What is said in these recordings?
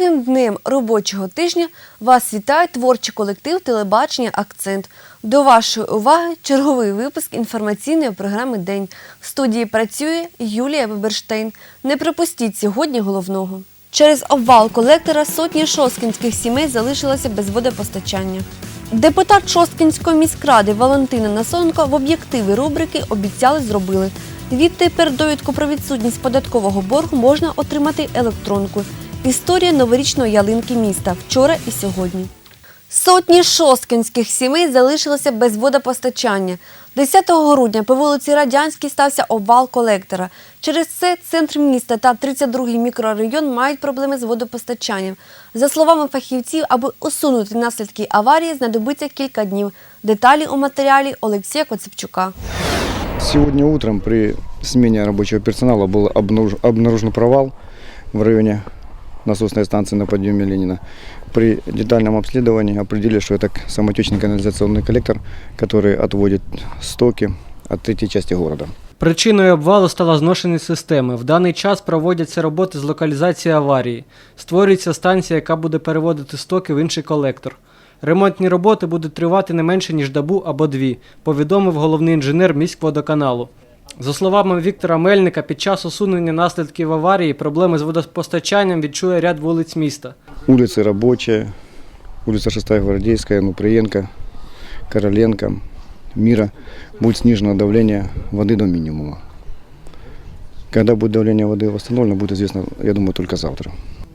Другим днем робочого тижня вас вітає творчий колектив телебачення Акцент. До вашої уваги черговий випуск інформаційної програми День. В студії працює Юлія Веберштейн. Не пропустіть сьогодні головного. Через обвал колектора сотні шосткінських сімей залишилося без водопостачання. Депутат Шосткінської міськради Валентина Насонко в об'єктиви рубрики обіцяли зробили. Відтепер довідку про відсутність податкового боргу можна отримати електронкою. Історія новорічної ялинки міста вчора і сьогодні. Сотні шосткінських сімей залишилися без водопостачання. 10 грудня по вулиці Радянській стався обвал колектора. Через це центр міста та 32-й мікрорайон мають проблеми з водопостачанням. За словами фахівців, аби усунути наслідки аварії, знадобиться кілька днів. Деталі у матеріалі Олексія Коцепчука. Сегодня утром при смене рабочего персонала был обнаружен, провал в районе насосной станции на подъеме Ленина. При детальном обследовании определили, что это самотечный канализационный коллектор, который отводит стоки от третьей части города. Причиною обвалу стала зношеність системи. В даний час проводяться роботи з локалізації аварії. Створюється станція, яка буде переводити стоки в інший колектор. Ремонтні роботи будуть тривати не менше, ніж добу або дві, повідомив головний інженер міськводоканалу. За словами Віктора Мельника, під час усунення наслідків аварії проблеми з водопостачанням відчує ряд вулиць міста. Улицы Рабочая, улица 6 Гвардейская, Нуприенко, Короленко, Мира. Будет снижено давление воды до минимума. Когда будет давление воды восстановлено, будет известно, я думаю, только завтра.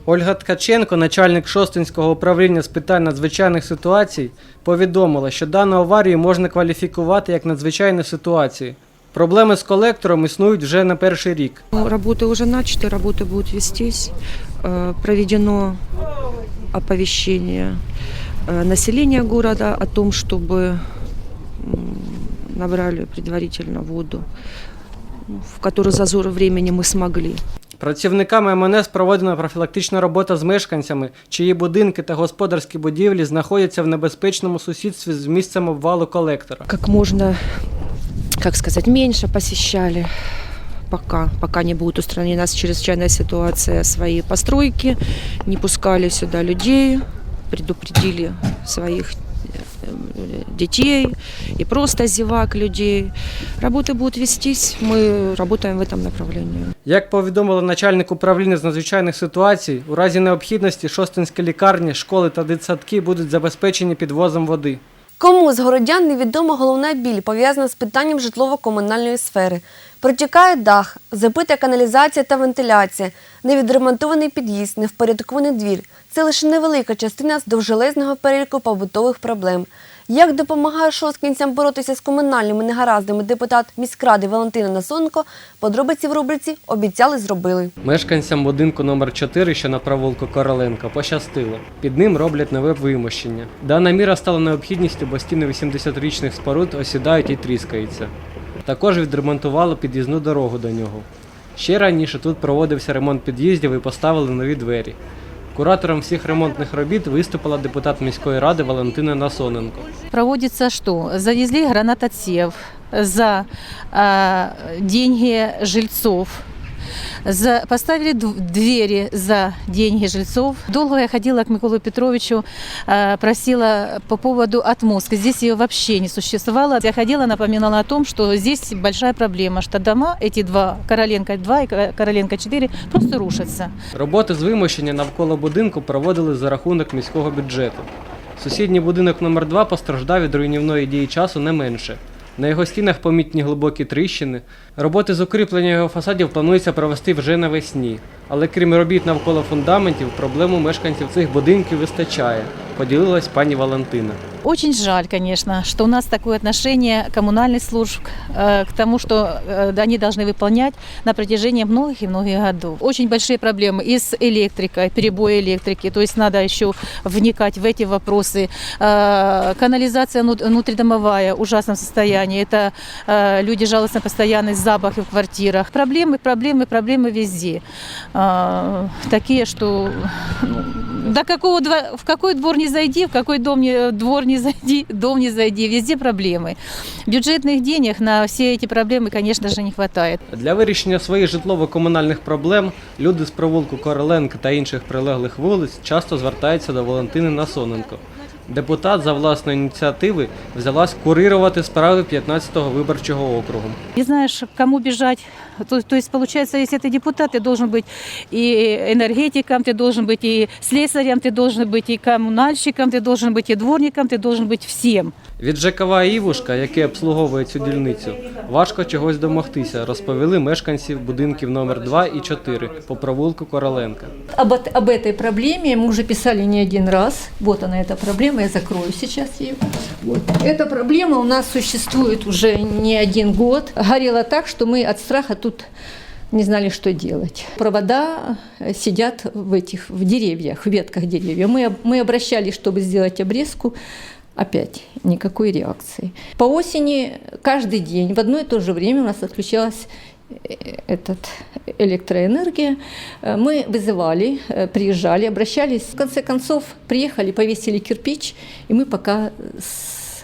Ольга Ткаченко, начальник Шостинського управління з питань надзвичайних ситуацій, повідомила, що дану аварію можна кваліфікувати як надзвичайну ситуацію. Проблеми з колектором існують вже не перший рік. Ну, Работы уже начаты, работы будут вестись. Э, Проведено оповещение э, населения города о том, чтобы м, набрали предварительно воду, в который зазор времени мы смогли. Працівниками МНС проводена профілактична робота з мешканцями, чиї будинки та господарські будівлі знаходяться в небезпечному сусідстві з місцем обвалу колектора. Как можно, как сказать, меньше посещали пока, пока не будет устранена чрезвычайная ситуация свои постройки, не пускали сюда людей, предупредили своих э, детей и просто зевак людей. Работы будут вестись, мы работаем в этом направлении. Як повідомила начальник управління з надзвичайних ситуацій, у разі необхідності шостинські лікарні, школи та дитсадки будуть забезпечені підвозом води. Кому з городян невідома головна біль, пов'язана з питанням житлово-комунальної сфери. Протікає дах, забита каналізація та вентиляція, невідремонтований під'їзд, невпорядкований двір. Це лише невелика частина з довжелезного переліку побутових проблем. Як допомагає шосткінцям боротися з комунальними негараздами депутат міськради Валентина Насонко, подробиці в рубриці обіцяли зробили. Мешканцям будинку номер 4 що на провулку Короленка, пощастило. Під ним роблять нове вимощення. Дана міра стала необхідністю, бо стіни 80-річних споруд осідають і тріскаються. Також відремонтували під'їзну дорогу до нього. Ще раніше тут проводився ремонт під'їздів і поставили нові двері. Куратором всіх ремонтних робіт виступила депутат міської ради Валентина Насоненко. Проводится что? Завезли гранатотсев за э, деньги жильцов. За, поставили дв- двери за деньги жильцов. Долго я ходила к Миколу Петровичу, э, просила по поводу отмостки. Здесь ее вообще не существовало. Я ходила, напоминала о том, что здесь большая проблема, что дома, эти два, Короленко 2 и Ко- Короленко 4, просто рушатся. Роботи з вимощення навколо будинку проводили за рахунок міського бюджету. Сусідній будинок номер 2 постраждав від руйнівної дії часу не менше. На його стінах помітні глибокі тріщини. Роботи з укріплення його фасадів планується провести вже навесні. Але крім робіт навколо фундаментів, проблему мешканців цих будинків вистачає, поділилась пані Валентина. Очень жаль, конечно, что у нас такое отношение коммунальных служб э, к тому, что э, они должны выполнять на протяжении многих и многих годов. Очень большие проблемы и с электрикой, перебои электрики, то есть надо еще вникать в эти вопросы. Э, Канализация внут- внутридомовая в ужасном состоянии. Это люди жалуются на постоянный запах в квартирах. Проблемы, проблемы, проблемы везде. Такие, что ну, до какого в какой двор не зайди, в какой дом не, двор не не зайди, дом не зайди, везде проблемы. Бюджетных денег на все эти проблемы, конечно же, не хватает. Для вирішення своїх житлово-комунальних проблем люди з провулку Короленка та інших прилеглих вулиць часто звертаються до Валентини Насоненко. Депутат за власної ініціативи взялась курирувати справи 15-го виборчого округу. Не знаешь, к кому бежать. То, то есть, получается, если ты депутат, ты должен быть и энергетиком, ты должен быть и слесарем, ты должен быть и коммунальщиком, ты должен быть и дворником, ты должен быть всем. Від ЖКВ Івушка, який обслуговує цю дільницю, важко чогось домогтися, розповіли мешканці будинків номер 2 і 4 по провулку Короленка. Об, эт- об этой проблеме мы уже писали не один раз. Вот она, эта проблема, я закрою сейчас ее. Вот. Эта проблема у нас существует уже не один год. Горело так, что мы от страха тут не знали, что делать. Провода э, сидят в этих в деревьях, в ветках деревьев. Мы, об- мы обращались, чтобы сделать обрезку. Опять никакой реакции. По осени каждый день в одно и то же время у нас отключалась э, этот, электроэнергия. Э, Мы вызывали, э, приезжали, обращались. В конце концов, приехали, повесили кирпич, и мы пока с-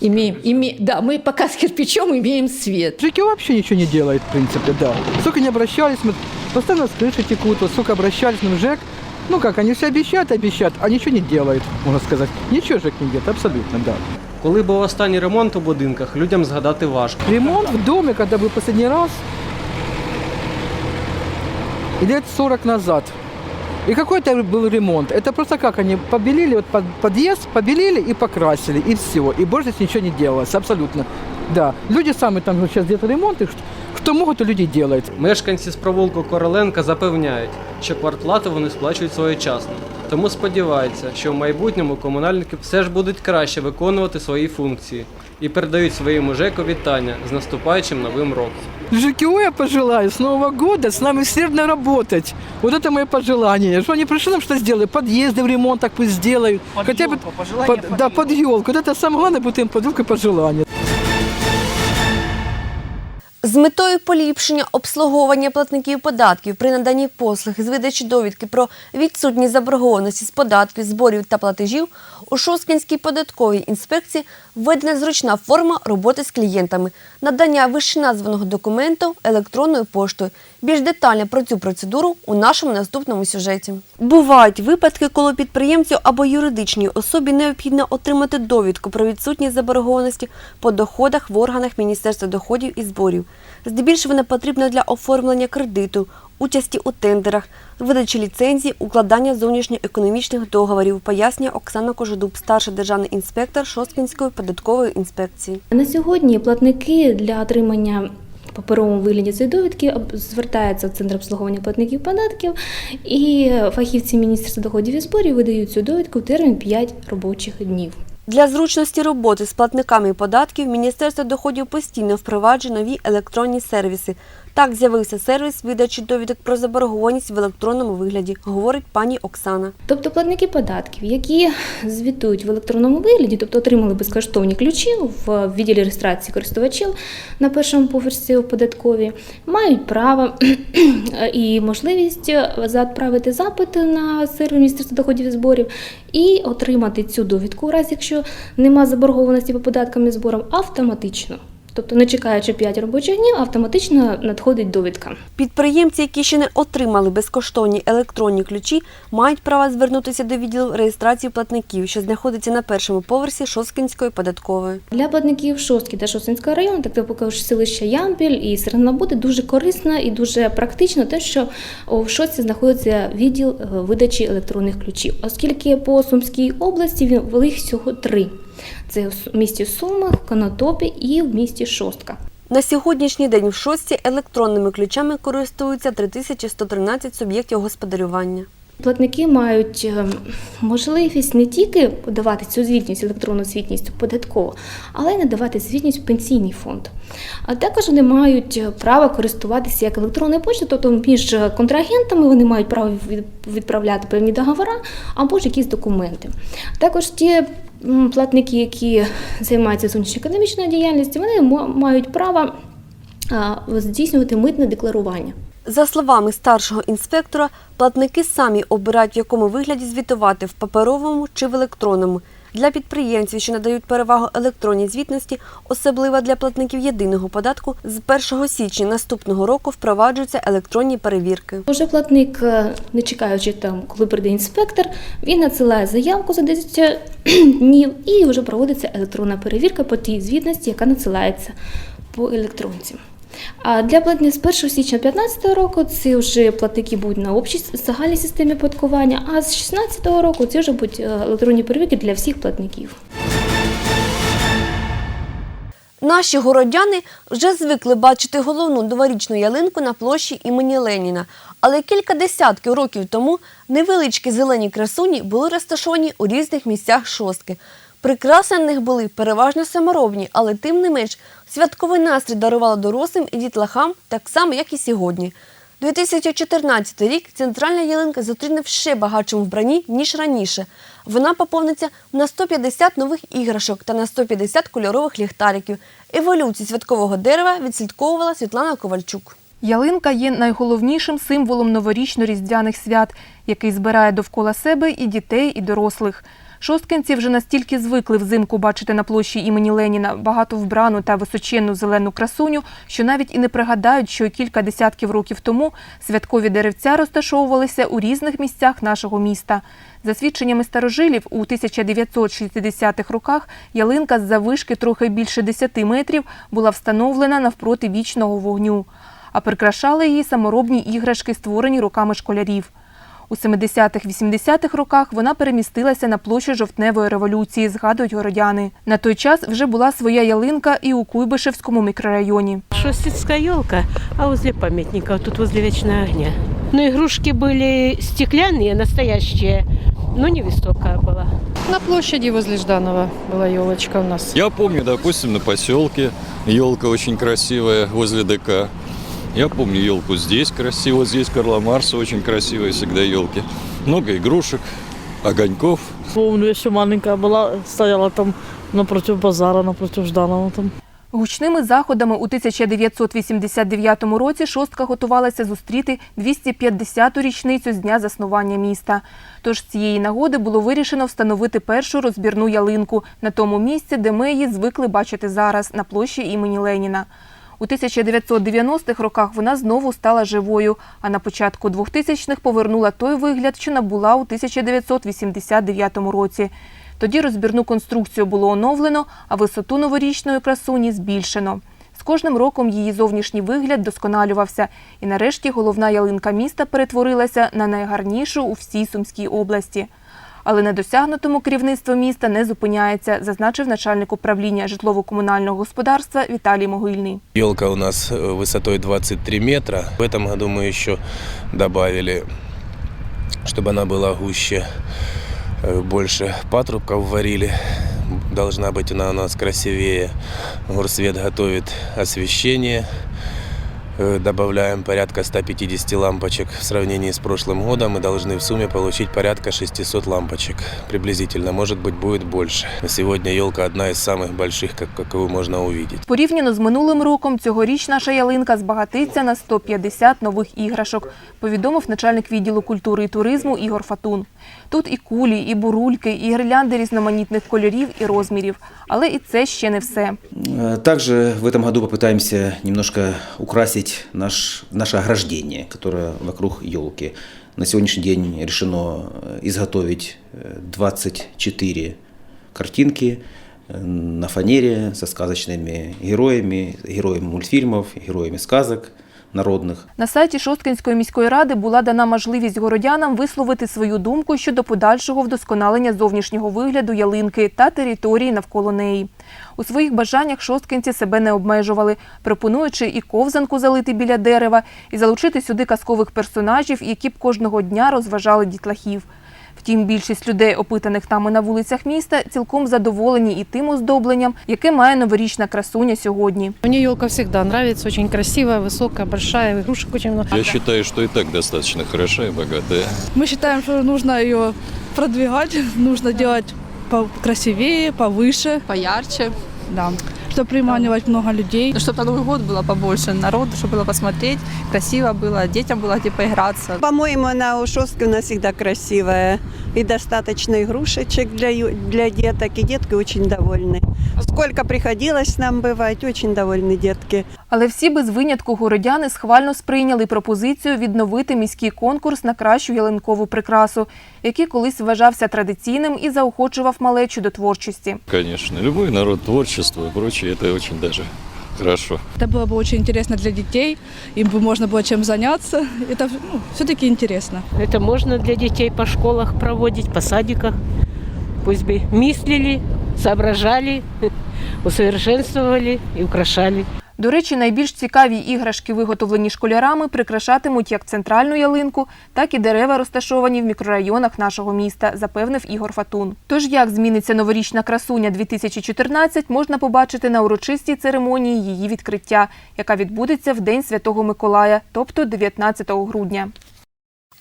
имеем, име, да, мы пока с кирпичом имеем свет. ЖК вообще ничего не делает, в принципе, да. Сколько не обращались, мы постоянно с крыши текут, вот сколько обращались, но ЖЭК, ну как, они все обещают, обещают, а ничего не делает, можно сказать. Ничего ЖЭК не делает, абсолютно, да. Коли був останній ремонт у будинках, людям згадати важко. Ремонт в доме, когда был последний раз, лет 40 назад. И какой это был ремонт? Это просто как они побелили вот под, подъезд, побелили и покрасили, и все. И больше здесь ничего не делалось, абсолютно. Да. Люди сами там сейчас где-то ремонт, и что, что могут, то люди делают. Мешканці з провулку Короленка запевняють, що квартплату вони сплачують своєчасно. Тому сподіваються, що в майбутньому комунальники все ж будуть краще виконувати свої функції і передають своєму ЖЕКу вітання з наступаючим новим роком. ЖКО я пожелаю с Нового года с нами усердно работать. Вот это мое пожелание. Что они пришли нам что сделали? Подъезды в ремонт так пусть сделают. Хотя бы под, да, под елку. Вот это самое главное будет им под елку пожелание. З метою поліпшення обслуговування платників податків при наданні послуг з видачі довідки про відсутність заборгованості з податків, зборів та платежів у Шосткінській податковій інспекції введена зручна форма роботи з клієнтами, надання вищеназваного документу електронною поштою. Більш детально про цю процедуру у нашому наступному сюжеті. Бувають випадки, коли підприємцю або юридичній особі необхідно отримати довідку про відсутність заборгованості по доходах в органах Міністерства доходів і зборів. Здебільшого вона потрібна для оформлення кредиту, участі у тендерах, видачі ліцензій, укладання зовнішньоекономічних договорів, пояснює Оксана Кожедуб, старший державний інспектор Шосткінської податкової інспекції. На сьогодні платники для отримання паперовому вигляді цієї довідки звертаються в центр обслуговування платників податків, і фахівці Міністерства доходів і зборів видають цю довідку в термін 5 робочих днів. Для зручності роботи з платниками податків Міністерство доходів постійно впроваджує нові електронні сервіси. Так з'явився сервіс видачі довідок про заборгованість в електронному вигляді, говорить пані Оксана. Тобто платники податків, які звітують в електронному вигляді, тобто отримали безкоштовні ключі в відділі реєстрації користувачів на першому поверсі у податковій, мають право і можливість відправити запит на сервер Міністерства доходів і зборів і отримати цю довідку, у разі якщо нема заборгованості по податкам і зборам, автоматично. Тобто, не чекаючи 5 робочих днів, автоматично надходить довідка. Підприємці, які ще не отримали безкоштовні електронні ключі, мають право звернутися до відділу реєстрації платників, що знаходиться на першому поверсі Шосткінської податкової. Для платників Шостки та Шостинського району, так також селища Ямпіль і Середнобуди дуже корисно і дуже практично те, що у Шостці знаходиться відділ е, видачі електронних ключів, оскільки по Сумській області він вели всього три. Це в місті Суми, в Конотопі і в місті Шостка. На сьогоднішній день в шостці електронними ключами користуються 3113 суб'єктів господарювання. Платники мають е, можливість не тільки подавати цю звітність, електронну звітність податково, але й надавати звітність в пенсійний фонд. А також вони мають е, право користуватися як електронною поштою, тобто між контрагентами вони мають право відправляти певні договори або ж якісь документи. Також ті платники, які займаються зовнішньоекономічною діяльністю, вони мають право здійснювати митне декларування. За словами старшого інспектора, платники самі обирають, в якому вигляді звітувати в паперовому чи в електронному. Для підприємців, що надають перевагу електронній звітності, особливо для платників єдиного податку, з 1 січня наступного року впроваджуються електронні перевірки. Уже платник, е, не чекаючи там, коли прийде інспектор, він надсилає заявку за 10 днів і вже проводиться електронна перевірка по тій звітності, яка надсилається по електронці. А для платників з 1 січня 2015 року це вже платники будуть на общій загальній системі оподаткування, а з 2016 року це вже будуть е, електронні перевірки для всіх платників. Наші городяни вже звикли бачити головну новорічну ялинку на площі імені Леніна. Але кілька десятків років тому невеличкі зелені красуні були розташовані у різних місцях шостки. Прикраси на них були переважно саморобні, але тим не менш святковий настрій дарувала дорослим і дітлахам так само, як і сьогодні. 2014 рік центральна ялинка зустріне в ще багатшому вбранні, ніж раніше. Вона поповниться на 150 нових іграшок та на 150 кольорових ліхтариків. Еволюцію святкового дерева відслідковувала Світлана Ковальчук. Ялинка є найголовнішим символом новорічно-різдвяних свят, який збирає довкола себе і дітей, і дорослих. Шосткинці вже настільки звикли взимку бачити на площі імені Леніна багато вбрану та височенну зелену красуню, що навіть і не пригадають, що кілька десятків років тому святкові деревця розташовувалися у різних місцях нашого міста. За свідченнями старожилів, у 1960-х роках ялинка з завишки трохи більше 10 метрів була встановлена навпроти вічного вогню а прикрашали її саморобні іграшки, створені руками школярів. У 70-х-80-х роках вона перемістилася на площу жовтневої революції, згадують городяни. На той час вже була своя ялинка і у Куйбишевському мікрорайоні. Шостицкая елка, а возле памятника, вот тут возле вечного огня. Но игрушки были стеклянные, настоящие, но невысокая была. На площади возле Жданова была елочка у нас. Я помню, допустим, на поселке елка очень красивая возле ДК. Я помню елку здесь красиво, здесь Карла Марса очень красивые всегда елки. Много игрушек, огоньков. Помню, еще маленькая была, стояла там напротив базара, напротив Жданова там. Гучними заходами у 1989 році шостка готувалася зустріти 250-ту річницю з дня заснування міста. Тож з цієї нагоди було вирішено встановити першу розбірну ялинку на тому місці, де ми її звикли бачити зараз, на площі імені Леніна. У 1990-х роках вона знову стала живою, а на початку 2000-х повернула той вигляд, що набула у 1989 році. Тоді розбірну конструкцію було оновлено, а висоту новорічної красуні збільшено. З кожним роком її зовнішній вигляд досконалювався, і нарешті головна ялинка міста перетворилася на найгарнішу у всій Сумській області. Але на досягнутому керівництво міста не зупиняється, зазначив начальник управління житлово-комунального господарства Віталій Могильний. Елка у нас э, высотой 23 метра. В этом году мы еще добавили, чтобы она была гуще, э, больше патрубков варили. Должна быть она у нас красивее. Горсвет готовит освещение. Э, Добавляем порядка 150 лампочек. В сравнении с прошлым годом мы должны в сумме получить порядка 600 лампочек. Приблизительно, может быть, будет больше. На сегодня елка одна из самых больших, как, каковую можно увидеть. Порівняно з минулим роком, цьогоріч наша ялинка збагатиться на 150 нових іграшок, повідомив начальник відділу культури і туризму Ігор Фатун. Тут і кулі, і бурульки, і гірлянди різноманітних кольорів і розмірів. Але і це ще не все. Э, Также в этом году попытаемся немножко украсить наш, наше ограждение, которое вокруг елки. На сегодняшний день решено э, изготовить э, 24 картинки э, на фанере со сказочными героями, героями мультфильмов, героями сказок народных. На сайті Шосткинської міської ради була дана можливість городянам висловити свою думку щодо подальшого вдосконалення зовнішнього вигляду ялинки та території навколо неї. У своїх бажаннях шосткинці себе не обмежували, пропонуючи і ковзанку залити біля дерева, і залучити сюди казкових персонажів, які б кожного дня розважали дітлахів. Втім, більшість людей, опитаних нами на вулицях міста, цілком задоволені і тим оздобленням, яке має новорічна красуня сьогодні. Мне елка всегда нравится, очень красивая, высокая, большая, игрушек очень много. Я считаю, что и так достаточно хороша и богатая. Мы считаем, что нужно ее продвигать, нужно делать красивее, повыше. Поярче, Да. Чтобы приманивать много людей. чтобы на Новый год было побольше народу, чтобы было посмотреть, красиво было, детям было где поиграться. По-моему, она у Шостки у нас всегда красивая. и достаточно игрушечек для, ю- для деток, и детки очень довольны. Сколько приходилось нам бывать, очень довольны детки. Але всі без винятку городяни схвально сприйняли пропозицію відновити міський конкурс на кращу ялинкову прикрасу, який колись вважався традиційним і заохочував малечу до творчості. Конечно, любой народ, творчество и прочее, это очень даже хорошо. Это было бы очень интересно для детей, им бы можно было чем заняться. Это ну, все-таки интересно. Это можно для детей по школах проводить, по садиках. Пусть бы мислили, соображали, усовершенствовали и украшали. До речі, найбільш цікаві іграшки, виготовлені школярами, прикрашатимуть як центральну ялинку, так і дерева, розташовані в мікрорайонах нашого міста, запевнив Ігор Фатун. Тож як зміниться новорічна красуня 2014, можна побачити на урочистій церемонії її відкриття, яка відбудеться в День Святого Миколая, тобто 19 грудня.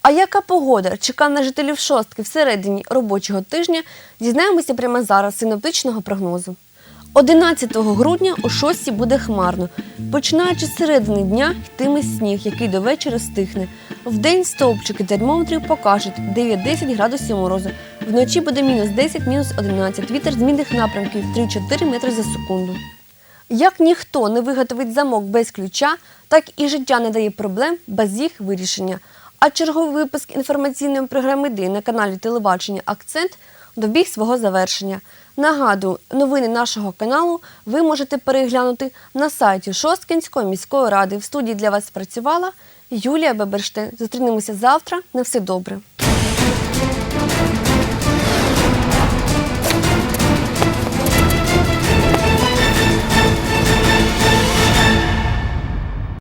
А яка погода чекає на жителів шостки всередині робочого тижня, дізнаємося прямо зараз синоптичного прогнозу. 11 грудня о 6 буде хмарно. Починаючи з середини дня йтиме сніг, який до вечора стихне. Вдень стовпчики термометрів покажуть 9-10 градусів морозу. Вночі буде мінус 10, мінус 11. Вітер змінних напрямків 3-4 метри за секунду. Як ніхто не виготовить замок без ключа, так і життя не дає проблем без їх вирішення. А черговий випуск інформаційної програми День на каналі телебачення Акцент добіг свого завершення. Нагадую, новини нашого каналу ви можете переглянути на сайті Шосткинської міської ради. В студії для вас працювала Юлія Беберштейн. Зустрінемося завтра. На все добре.